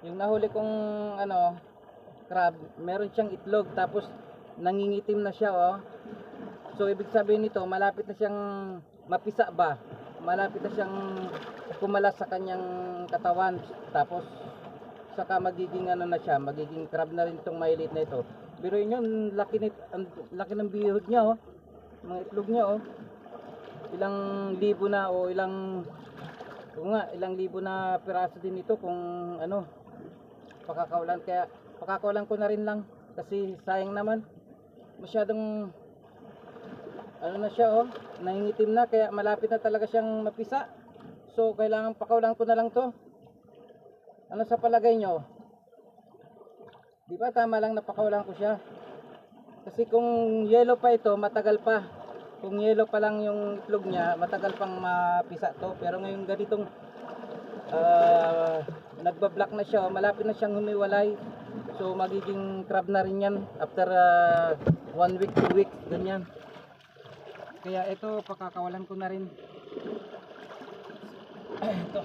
Yung nahuli kong ano, crab, meron siyang itlog tapos nangingitim na siya oh. So ibig sabihin nito, malapit na siyang mapisa ba? Malapit na siyang kumalas sa kanyang katawan. Tapos saka magiging ano na siya, magiging crab na rin itong maliit na ito. Pero yun yun, laki, nit, ang laki ng bihod niya oh. Mga itlog niya oh. Ilang libo na o ilang kung nga, ilang libo na piraso din ito kung ano, pakakawalan kaya pakakawalan ko na rin lang. Kasi sayang naman. Masyadong ano na siya oh. Nangingitim na kaya malapit na talaga siyang mapisa. So kailangan pakawalan ko na lang to. Ano sa palagay nyo? Di ba tama lang napakawalan ko siya? Kasi kung yellow pa ito matagal pa. Kung yellow pa lang yung itlog niya matagal pang mapisa to. Pero ngayon ganitong ah, nagbablock na siya, malapit na siyang humiwalay. So magiging crab na rin yan after ah, one week, two weeks, ganyan. Kaya ito, pakakawalan ko na rin. ito.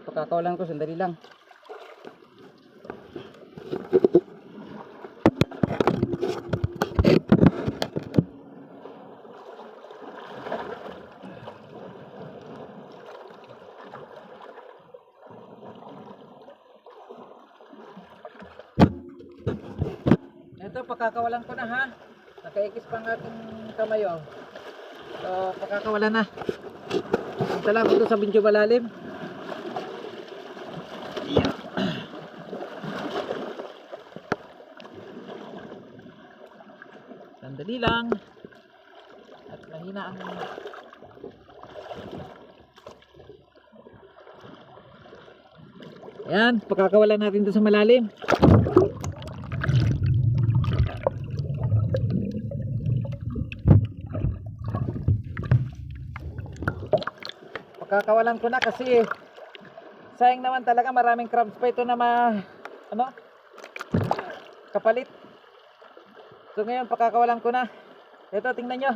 Ito, pakakawalan ko, sandali lang. Ito, pakakawalan ko na ha. Nakaikis pa ang ating kamay oh. So, pakakawalan na. Lang dito sa Binjo Malalim. Sandali lang. At mahina ang Ayan, pagkakawalan natin doon sa malalim. Pagkakawalan ko na kasi sayang naman talaga maraming crabs pa ito na ma ano kapalit. So ngayon pagkakawalan ko na. Ito tingnan nyo.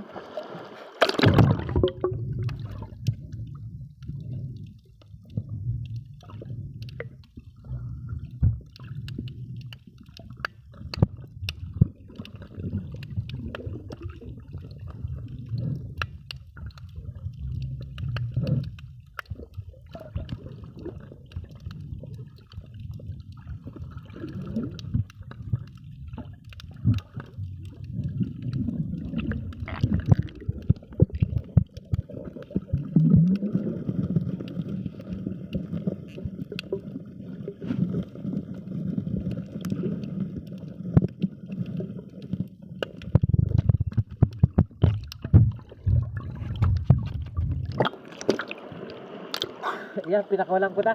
Yan, pinakawalan ko na.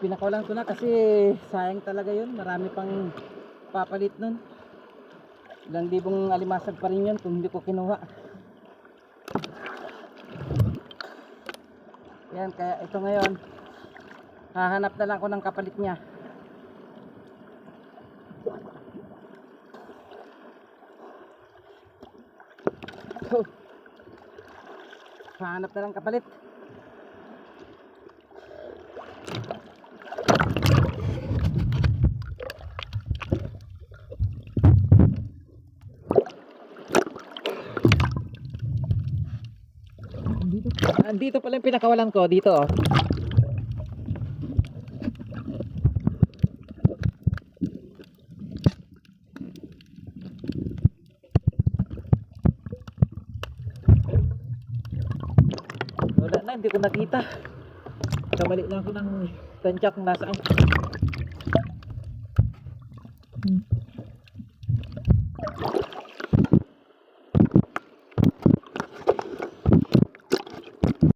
Pinakawalan ko na kasi sayang talaga yun. Marami pang papalit nun. Ilang libong alimasag pa rin yun kung hindi ko kinuha. Yan, kaya ito ngayon. Hahanap na lang ako ng kapalit niya. So, hanap na lang kapalit. Dito, andito pala yung pinakawalan ko dito oh. Na, hindi ko nakita. Kamali lang ako ng tansya kung nasaan. Hmm.